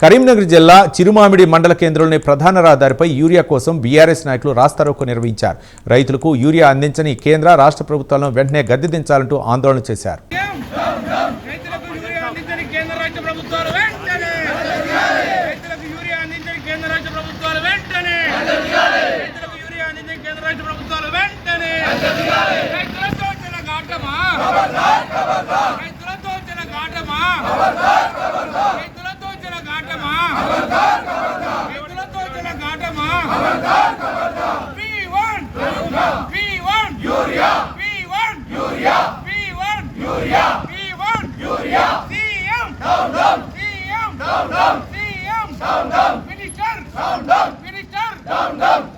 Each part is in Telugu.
కరీంనగర్ జిల్లా చిరుమామిడి మండల కేంద్రంలోని ప్రధాన రహదారిపై యూరియా కోసం బీఆర్ఎస్ నాయకులు రాస్తారోకో నిర్వహించారు. రైతులకు యూరియా అందించని కేంద్ర రాష్ట్ర ప్రభుత్వాలను వెంటనే గద్దె దించాలంటూ ఆందోళన చేశారు. ప్రభుత్వాలు వెంటనే Haberdar haberdar. B1 Darunga. B1 Yuria. B1 Yuria. B1 Yuria. B1 Yuria. CM. Down down. CM. Down down. CM. Down down. Minister. Down down. Minister. Down down.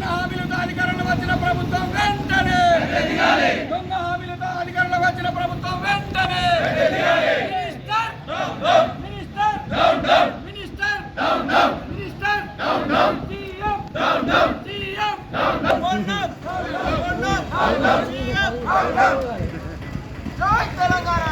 దొంగ హామీలు దాలికరణ వచ్చిన ప్రభుత్వం వెంటనే దొంగ హామీలు దాలికరణ వచ్చిన ప్రభుత్వం వెంటనే జై తెలంగాణ